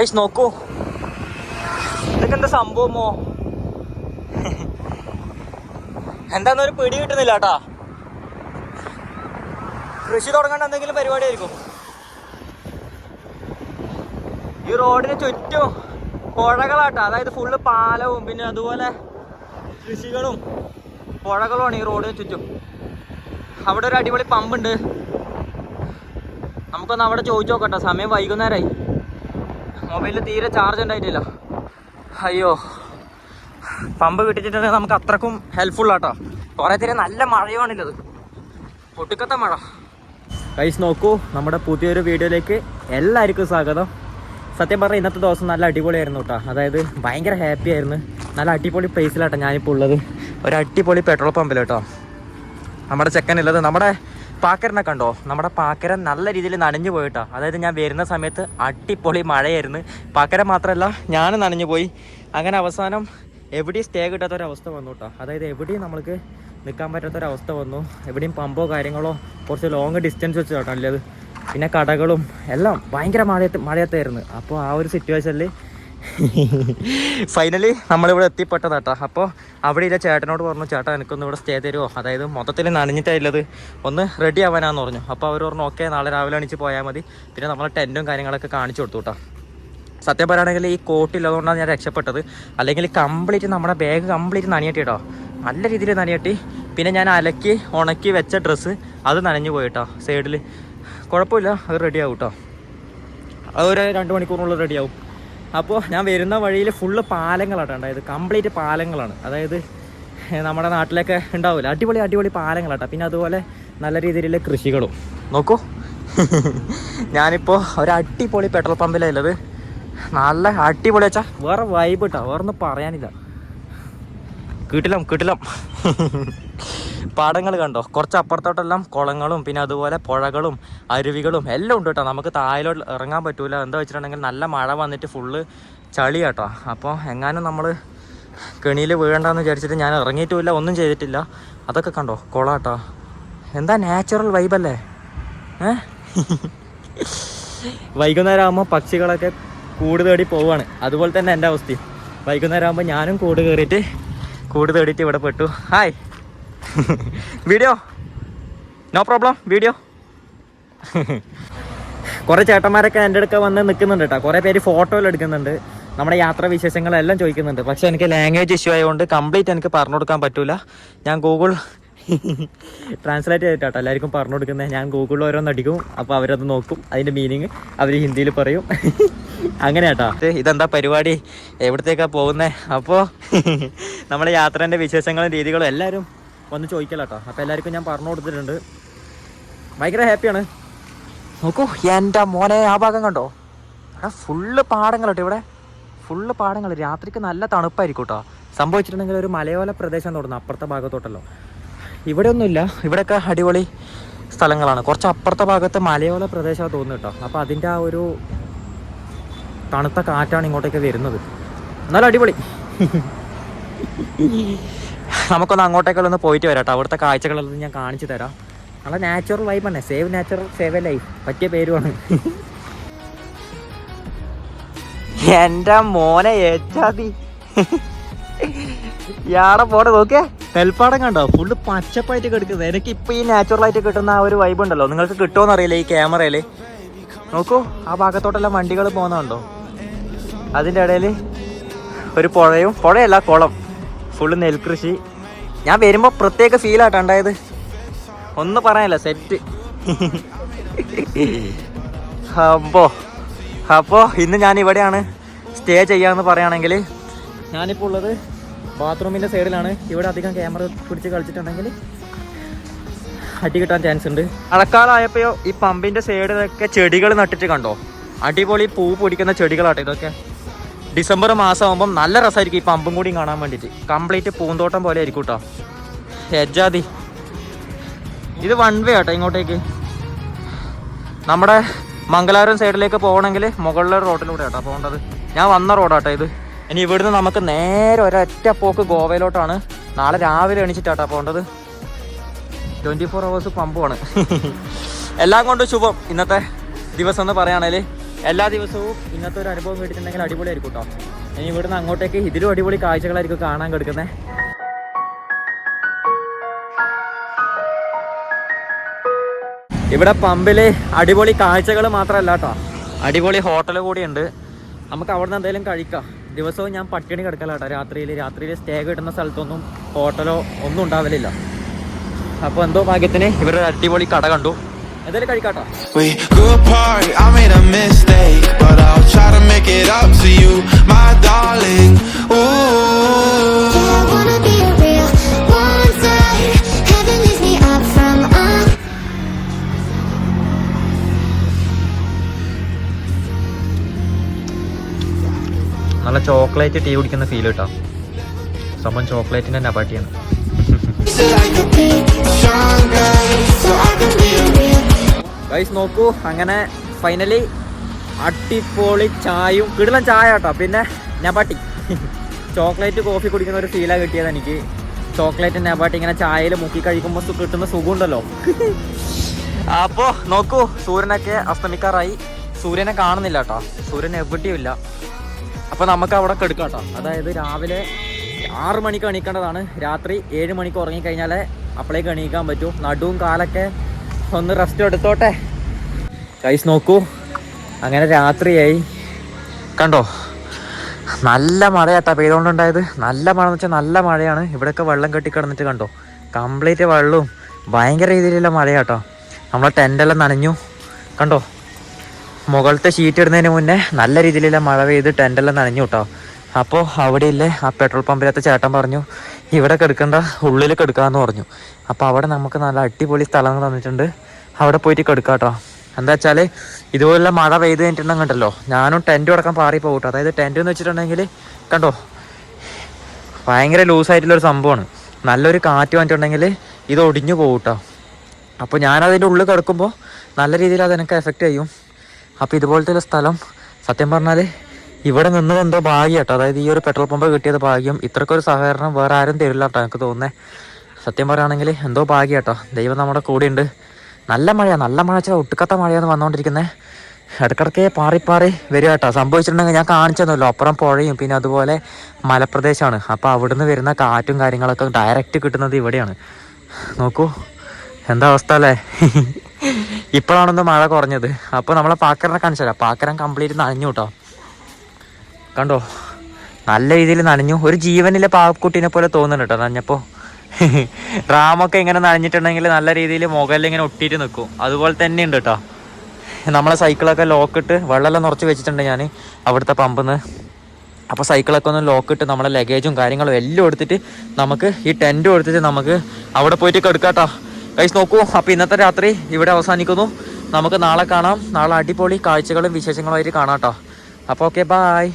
Ice നോക്കൂ. ഇതൊക്കെ എന്താ സംഭവമോ എന്താന്നൊരു പിടി കിട്ടുന്നില്ല കേട്ടാ കൃഷി തുടങ്ങേണ്ട എന്തെങ്കിലും പരിപാടി ആയിരിക്കും ഈ റോഡിന് ചുറ്റും പുഴകളാട്ടോ. അതായത് ഫുള്ള് പാലവും പിന്നെ അതുപോലെ കൃഷികളും പുഴകളുമാണ് ഈ റോഡിന് ചുറ്റും. അവിടെ ഒരു അടിപൊളി പമ്പുണ്ട്. നമുക്കൊന്ന് അവിടെ ചോദിച്ചു നോക്കട്ടോ. സമയം വൈകുന്നേരമായി മൊബൈലിൽ തീരെ ചാർജ് ഉണ്ടായിട്ടില്ല. അയ്യോ. പമ്പ് വിട്ടിട്ടുണ്ടെങ്കിൽ നമുക്ക് അത്രക്കും ഹെൽപ്ഫുള്ളാട്ടോ കുറേ തീരെ നല്ല മഴയാണില്ലത്. ഒട്ടുക്കത്തെ മഴ. കൈസ് നോക്കൂ നമ്മുടെ പുതിയൊരു വീഡിയോയിലേക്ക് എല്ലാവർക്കും സ്വാഗതം. സത്യം പറഞ്ഞാൽ ഇന്നത്തെ ദിവസം നല്ല അടിപൊളിയായിരുന്നു കേട്ടോ അതായത് ഭയങ്കര ഹാപ്പി ആയിരുന്നു. നല്ല അടിപൊളി പ്ലേസിലാട്ടോ ഞാനിപ്പോൾ ഉള്ളത്. ഒരു അടിപൊളി പെട്രോൾ പമ്പിൽ കേട്ടോ നമ്മുടെ ചെക്കനുള്ളത് നമ്മുടെ പാക്കരനെ കണ്ടോ? നമ്മുടെ പാക്കര നല്ല രീതിയിൽ നനഞ്ഞു പോയിട്ടാ. അതായത് ഞാൻ വരുന്ന സമയത്ത് അടിപൊളി മഴയായിരുന്നു. പാക്കര മാത്രമല്ല ഞാൻ നനഞ്ഞു പോയി. അങ്ങനെ അവസാനം എവിടെയും സ്റ്റേ കിട്ടാത്ത ഒരു അവസ്ഥ വന്നു കേട്ടോ അതായത് എവിടെയും നമ്മൾക്ക് നിൽക്കാൻ പറ്റാത്ത ഒരു അവസ്ഥ വന്നു. എവിടെയും പമ്പോ കാര്യങ്ങളോ കുറച്ച് ലോങ് ഡിസ്റ്റൻസ് വെച്ച് കേട്ടോ അല്ലത് പിന്നെ കടകളും എല്ലാം ഭയങ്കര മഴയത്ത് മഴയത്തായിരുന്നു. അപ്പോൾ ആ ഒരു സിറ്റുവേഷനിൽ ഫൈനലി നമ്മളിവിടെ എത്തിപ്പെട്ടതാട്ടോ. അപ്പോൾ അവിടെ ഇല്ല ചേട്ടനോട് പറഞ്ഞു ചേട്ടാ എനിക്കൊന്ന് ഇവിടെ സ്റ്റേ തരുമോ അതായത് മൊത്തത്തിൽ നനഞ്ഞിട്ടില്ലത് ഒന്ന് റെഡി ആവാനാന്ന് പറഞ്ഞു. അപ്പോൾ അവർ പറഞ്ഞു ഓക്കെ നാളെ രാവിലെ അണിച്ച് പോയാൽ മതി. പിന്നെ നമ്മളെ ടെന്റും കാര്യങ്ങളൊക്കെ കാണിച്ചു കൊടുത്തു കേട്ടോ സത്യം പറയുകയാണെങ്കിൽ ഈ കോട്ടില്ലതുകൊണ്ടാണ് ഞാൻ രക്ഷപ്പെട്ടത്. അല്ലെങ്കിൽ കംപ്ലീറ്റ് നമ്മുടെ ബാഗ് കംപ്ലീറ്റ് നനയട്ടി കേട്ടോ നല്ല രീതിയിൽ നനയട്ടി. പിന്നെ ഞാൻ അലക്കി ഉണക്കി വെച്ച ഡ്രസ്സ് അത് നനഞ്ഞു പോയിട്ടോ സൈഡിൽ കുഴപ്പമില്ല അത് റെഡിയാവും കേട്ടോ അതൊരു രണ്ട് മണിക്കൂറിനുള്ളിൽ റെഡിയാവും അപ്പോൾ ഞാൻ വരുന്ന വഴിയിൽ ഫുള്ള് പാലങ്ങളാണ് ഉണ്ടായത് കംപ്ലീറ്റ് പാലങ്ങളാണ്. അതായത് നമ്മുടെ നാട്ടിലൊക്കെ ഉണ്ടാവില്ല അടിപൊളി അടിപൊളി പാലങ്ങളാട്ടോ. പിന്നെ അതുപോലെ നല്ല രീതിയിലുള്ള കൃഷികളും. നോക്കൂ. ഞാനിപ്പോൾ ഒരു അടിപൊളി പെട്രോൾ പമ്പിലുള്ളത് നല്ല അടിപൊളി വെച്ചാൽ വേറെ വൈബ് കേട്ടോ വേറെ ഒന്നും പറയാനില്ല. കിട്ടില്ല കിട്ടിലം പാടങ്ങൾ കണ്ടോ? കുറച്ച് അപ്പുറത്തോട്ടെല്ലാം കുളങ്ങളും പിന്നെ അതുപോലെ പുഴകളും അരുവികളും എല്ലാം ഉണ്ട് കേട്ടോ. നമുക്ക് താഴോട്ട് ഇറങ്ങാൻ പറ്റൂല. എന്താ വെച്ചിട്ടുണ്ടെങ്കിൽ നല്ല മഴ വന്നിട്ട് ഫുള്ള് ചളി കേട്ടോ. അപ്പോൾ എങ്ങാനും നമ്മൾ കെണിയിൽ വീഴണ്ടെന്ന് വിചാരിച്ചിട്ട് ഞാൻ ഇറങ്ങിയിട്ടുമില്ല ഒന്നും ചെയ്തിട്ടില്ല. അതൊക്കെ കണ്ടോ? കുളാട്ടോ എന്താ നാച്ചുറൽ വൈബല്ലേ ഏ? വൈകുന്നേരം ആകുമ്പോൾ പക്ഷികളൊക്കെ കൂട് തേടി പോവാണ്. അതുപോലെ തന്നെ എന്റെ അവസ്ഥയും. വൈകുന്നേരം ആകുമ്പോൾ ഞാനും കൂട് കയറിയിട്ട് കൂട് തേടിയിട്ട് ഇവിടെ പെട്ടു. Hi video? No problem video. കുറേ ചേട്ടന്മാരൊക്കെ എന്റെ അടുക്ക വന്ന് നിൽക്കുന്നുണ്ട് കേട്ടോ കുറേ പേര് ഫോട്ടോയിൽ എടുക്കുന്നുണ്ട്. നമ്മുടെ യാത്രാ വിശേഷങ്ങളെല്ലാം ചോദിക്കുന്നുണ്ട്. പക്ഷെ എനിക്ക് ലാംഗ്വേജ് ഇഷ്യൂ ആയതുകൊണ്ട് കംപ്ലീറ്റ് എനിക്ക് പറഞ്ഞു കൊടുക്കാൻ പറ്റൂല. ഞാൻ ഗൂഗിൾ ട്രാൻസ്ലേറ്റ് ചെയ്തിട്ടാട്ടോ എല്ലാവർക്കും പറഞ്ഞു കൊടുക്കുന്നത് ഞാൻ ഗൂഗിളിൽ ഓരോന്ന് അടിക്കും അപ്പോൾ അവരത് നോക്കും. അതിന്റെ മീനിങ് അവർ ഹിന്ദിയിൽ പറയും. അങ്ങനെ കേട്ടോ ഇതെന്താ പരിപാടി? എവിടത്തേക്കാണ് പോകുന്നത് അപ്പോൾ നമ്മുടെ യാത്രേന്റെ വിശേഷങ്ങളും രീതികളും എല്ലാവരും വന്ന് ചോദിക്കലാട്ടോ. അപ്പോൾ എല്ലാവർക്കും ഞാൻ പറഞ്ഞു കൊടുത്തിട്ടുണ്ട്. ഭയങ്കര ഹാപ്പിയാണ്. നോക്കൂ എന്റെ മോനെ ആ ഭാഗം കണ്ടോ? അവിടെ ഫുള്ള് പാടങ്ങൾ കേട്ടോ ഇവിടെ. ഫുള്ള് പാടങ്ങൾ. രാത്രിക്ക് നല്ല തണുപ്പായിരിക്കും കേട്ടോ സംഭവിച്ചിട്ടുണ്ടെങ്കിൽ ഒരു മലയോല പ്രദേശം തോന്നുന്നു അപ്പുറത്തെ ഭാഗത്തോട്ടല്ലോ. ഇവിടെ ഒന്നുമില്ല ഇവിടെയൊക്കെ അടിപൊളി സ്ഥലങ്ങളാണ്. കുറച്ച് അപ്പുറത്തെ ഭാഗത്ത് മലയോല പ്രദേശമാണ് തോന്നുന്നു കേട്ടോ അപ്പോൾ അതിന്റെ ആ ഒരു തണുത്ത കാറ്റാണ് ഇങ്ങോട്ടേക്ക് വരുന്നത്. എന്നാലും അടിപൊളി. നമുക്കൊന്ന് അങ്ങോട്ടേക്കൊന്ന് ഒന്ന് പോയിട്ട് വരാം കേട്ടോ അവിടുത്തെ കാഴ്ചകളെല്ലാം ഞാൻ കാണിച്ചു തരാം. നല്ല നാച്ചുറൽ വൈബ് തന്നെ സേവ് നാച്ചുറൽ സേവ് ലൈഫ് പറ്റിയ പേരുമാണ് എന്റെ മോനെ ഏറ്റാതി. യാടെ പോടെ നോക്കിയേ? നെൽപ്പാടം കണ്ടോ? ഫുള്ള് പച്ചപ്പായിട്ട് കിടക്കുന്നത്. എനിക്ക് ഇപ്പൊ ഈ നാച്ചുറൽ ആയിട്ട് കിട്ടുന്ന ആ ഒരു വൈബ് ഉണ്ടല്ലോ. നിങ്ങൾക്ക് കിട്ടുമോന്ന് അറിയില്ല ഈ ക്യാമറയിൽ നോക്കൂ ആ ഭാഗത്തോട്ടെല്ലാം വണ്ടികൾ പോകുന്നുണ്ടോ? അതിന്റെ ഇടയിൽ ഒരു പുഴയും പുഴയല്ല കുളം. ഫുള്ള് നെൽകൃഷി. ഞാൻ വരുമ്പോൾ പ്രത്യേക ഫീലാട്ടോ ഉണ്ടായത്. ഒന്ന് പറയാനില്ല സെറ്റ് അപ്പോ അപ്പോൾ ഇന്ന് ഞാൻ ഇവിടെയാണ്. സ്റ്റേ ചെയ്യാമെന്ന് പറയുകയാണെങ്കിൽ ഞാനിപ്പോൾ ഉള്ളത് ബാത്റൂമിന്റെ സൈഡിലാണ് ഇവിടെ അധികം ക്യാമറ പിടിച്ച് കളിച്ചിട്ടുണ്ടെങ്കിൽ അടി കിട്ടാൻ ചാൻസ് ഉണ്ട്. അടക്കാലായപ്പോ ഈ പമ്പിന്റെ സൈഡിലൊക്കെ ചെടികൾ നട്ടിട്ട് കണ്ടോ? അടിപൊളി പൂ പൊടിക്കുന്ന ചെടികളാട്ടോ ഇതൊക്കെ. ഡിസംബർ മാസം ആകുമ്പം നല്ല രസമായിരിക്കും ഈ പമ്പും കൂടി കാണാൻ വേണ്ടിയിട്ട്. കംപ്ലീറ്റ് പൂന്തോട്ടം പോലെ ആയിരിക്കും കേട്ടോ ഹെജാതി ഇത് വൺ വേ ആട്ടോ ഇങ്ങോട്ടേക്ക്. നമ്മുടെ മംഗലാപുരം സൈഡിലേക്ക് പോകണമെങ്കിൽ മുകളിലെ റോഡിലൂടെ ആട്ടോ പോകേണ്ടത്. ഞാൻ വന്ന റോഡാട്ടോ ഇത്. ഇനി ഇവിടുന്ന് നമുക്ക് നേരെ ഒരൊറ്റ പോക്ക് ഗോവയിലോട്ടാണ്. നാളെ രാവിലെ എണീച്ചിട്ടാട്ടോ പോകേണ്ടത്. ട്വന്റി ഫോർ അവേഴ്സ് പമ്പുമാണ് എല്ലാം കൊണ്ടും ശുഭം. ഇന്നത്തെ ദിവസം എന്ന് പറയുകയാണെങ്കിൽ എല്ലാ ദിവസവും ഇങ്ങനത്തെ ഒരു അനുഭവം കേട്ടിട്ടുണ്ടെങ്കിൽ അടിപൊളിയായിരിക്കും കേട്ടോ. ഇനി ഇവിടുന്ന് അങ്ങോട്ടേക്ക് ഇതിലും അടിപൊളി കാഴ്ചകളായിരിക്കും കാണാൻ കിടക്കുന്നത് ഇവിടെ പമ്പിൽ അടിപൊളി കാഴ്ചകൾ മാത്രമല്ല കേട്ടോ. അടിപൊളി ഹോട്ടൽ കൂടിയുണ്ട്. നമുക്ക് അവിടെ നിന്ന് എന്തെങ്കിലും കഴിക്കാം. ദിവസവും ഞാൻ പട്ടിണി കിടക്കല കേട്ടോ രാത്രിയിൽ രാത്രിയിൽ സ്റ്റേ കിട്ടുന്ന സ്ഥലത്തൊന്നും ഹോട്ടലോ ഒന്നും ഉണ്ടാവലില്ല. അപ്പോൾ എന്തോ ഭാഗ്യത്തിന് ഇവരൊരു അടിപൊളി കട കണ്ടു. എന്തെങ്കിലും കഴിക്കാട്ടോ We grew apart, I made a mistake, but I'll try to make it up to you, my darling. Ooh. I wanna be a real one day. Heaven leaves me up from up. നല്ല chocolate tea കുടിക്കുന്ന feel കേട്ടോ സംഭവം ചോക്ലേറ്റിന്റെ നബാട്ടിയാണ് guys നോക്കൂ അങ്ങനെ finally അടിപൊളി ചായയും കിടിലൻ ചായ കേട്ടോ. പിന്നെ നബാട്ടി. ചോക്ലേറ്റ് കോഫി കുടിക്കുന്ന ഒരു ഫീലാണ് കിട്ടിയത് എനിക്ക്. ചോക്ലേറ്റ് നബാട്ടി ഇങ്ങനെ ചായയിൽ മുക്കി കഴിക്കുമ്പോൾ കിട്ടുന്ന സുഖമുണ്ടല്ലോ. അപ്പോൾ നോക്കൂ സൂര്യനൊക്കെ അസ്തമിക്കാറായി. സൂര്യനെ കാണുന്നില്ല കേട്ടോ. സൂര്യൻ എവിടെയുമില്ല അപ്പോൾ നമുക്ക് അവിടെ കെടുക്കാം കേട്ടോ. അതായത് രാവിലെ ആറ് മണിക്ക് എണീക്കേണ്ടതാണ്. രാത്രി ഏഴ് മണിക്ക് ഉറങ്ങിക്കഴിഞ്ഞാലേ അപ്പോഴേക്ക് എണീക്കാൻ പറ്റും. നടുവും കാലൊക്കെ ഒന്ന് റെസ്റ്റ് എടുത്തോട്ടെ. കൈസ് നോക്കൂ. അങ്ങനെ രാത്രിയായി. കണ്ടോ? നല്ല മഴയാട്ടാ പെയ്തുകൊണ്ടുണ്ടായത് നല്ല മഴ എന്ന് വെച്ചാൽ നല്ല മഴയാണ്. ഇവിടെയൊക്കെ വെള്ളം കെട്ടി കിടന്നിട്ട് കണ്ടോ? കംപ്ലീറ്റ് വെള്ളവും ഭയങ്കര രീതിയിലുള്ള മഴയാട്ടോ. നമ്മളെ ടെന്റെല്ലാം നനഞ്ഞു. കണ്ടോ? മുകളിലത്തെ ഷീറ്റ് ഇടുന്നതിന് മുന്നേ നല്ല രീതിയിലുള്ള മഴ പെയ്ത് ടെന്റെല്ലാം നനഞ്ഞു കേട്ടോ. അപ്പോൾ അവിടെയില്ലേ ആ പെട്രോൾ പമ്പിലത്തെ ചേട്ടൻ പറഞ്ഞു ഇവിടെ കിടക്കണ്ട ഉള്ളിൽ കിടക്കാമെന്ന് പറഞ്ഞു. അപ്പോൾ അവിടെ നമുക്ക് നല്ല അടിപൊളി സ്ഥലങ്ങൾ തന്നിട്ടുണ്ട്. അവിടെ പോയിട്ട് കിടക്കാം കേട്ടോ എന്താ വെച്ചാൽ ഇതുപോലുള്ള മഴ പെയ്ത് കഴിഞ്ഞിട്ടുണ്ടെങ്കിൽ കണ്ടല്ലോ. ഞാനും ടെന്റ് കിടക്കാൻ പാറി പോകട്ടോ കേട്ടോ. അതായത് ടെന്റ് എന്ന് വെച്ചിട്ടുണ്ടെങ്കിൽ കണ്ടോ ഭയങ്കര ലൂസായിട്ടുള്ളൊരു സംഭവമാണ്. നല്ലൊരു കാറ്റ് വന്നിട്ടുണ്ടെങ്കിൽ ഇത് ഒടിഞ്ഞു പോകും കേട്ടോ. അപ്പോൾ ഞാനതിന്റെ ഉള്ളിൽ കിടക്കുമ്പോൾ നല്ല രീതിയിൽ അതെനിക്ക് എഫക്റ്റ് ചെയ്യും. അപ്പോൾ ഇതുപോലത്തെ സ്ഥലം സത്യം പറഞ്ഞാൽ ഇവിടെ നിന്നത് എന്തോ ഭാഗ്യം കേട്ടോ അതായത് ഈ ഒരു പെട്രോൾ പമ്പ് കിട്ടിയത് ഭാഗ്യം. ഇത്രക്കൊരു സഹകരണം വേറെ ആരും തരില്ല കേട്ടോ എനിക്ക് തോന്നുന്നത് സത്യം പറയുകയാണെങ്കിൽ എന്തോ ഭാഗ്യം കേട്ടോ ദൈവം നമ്മുടെ കൂടെ ഉണ്ട്. നല്ല മഴയാണ് നല്ല മഴ വെച്ചാൽ ഒട്ടുക്കത്ത മഴയാണ് വന്നുകൊണ്ടിരിക്കുന്നത് ഇടക്കിടക്ക് പാറി പാറി വരിക കേട്ടോ സംഭവിച്ചിട്ടുണ്ടെങ്കിൽ ഞാൻ കാണിച്ചെന്നല്ലോ അപ്പുറം പുഴയും പിന്നെ അതുപോലെ മലപ്രദേശമാണ്. അപ്പോൾ അവിടുന്ന് വരുന്ന കാറ്റും കാര്യങ്ങളൊക്കെ ഡയറക്റ്റ് കിട്ടുന്നത് ഇവിടെയാണ്. നോക്കൂ. എന്താ അവസ്ഥ അല്ലേ? ഇപ്പോഴാണൊന്ന് മഴ കുറഞ്ഞത്. അപ്പോൾ നമ്മളെ പാക്കരനെ കാണിച്ചല്ലോ പാക്കരൻ കംപ്ലീറ്റ് നനഞ്ഞു കേട്ടോ കണ്ടോ? നല്ല രീതിയിൽ നനഞ്ഞു. ഒരു ജീവനിലെ പാവക്കുട്ടീനെ പോലെ തോന്നുന്നുണ്ട് കേട്ടോ നനഞ്ഞപ്പോൾ റാമൊക്കെ ഇങ്ങനെ നനഞ്ഞിട്ടുണ്ടെങ്കിൽ നല്ല രീതിയിൽ മുകളിൽ ഇങ്ങനെ ഒട്ടിയിട്ട് നിൽക്കും അതുപോലെ തന്നെ ഉണ്ട് കേട്ടോ നമ്മളെ സൈക്കിളൊക്കെ ലോക്കിട്ട് വെള്ളമെല്ലാം നിറച്ച് വെച്ചിട്ടുണ്ട് ഞാൻ അവിടുത്തെ പമ്പിന്ന്. അപ്പോൾ സൈക്കിളൊക്കെ ഒന്ന് ലോക്കിട്ട് നമ്മളെ ലഗേജും കാര്യങ്ങളും എല്ലാം എടുത്തിട്ട് നമുക്ക് ഈ ടെന്റും എടുത്തിട്ട് നമുക്ക് അവിടെ പോയിട്ട് കെടുക്കാട്ടോ കൈസ് നോക്കൂ. അപ്പോൾ ഇന്നത്തെ രാത്രി ഇവിടെ അവസാനിക്കുന്നു. നമുക്ക് നാളെ കാണാം. നാളെ അടിപൊളി കാഴ്ചകളും വിശേഷങ്ങളുമായിട്ട് കാണാം കേട്ടോ അപ്പോൾ ഓക്കെ ബായ്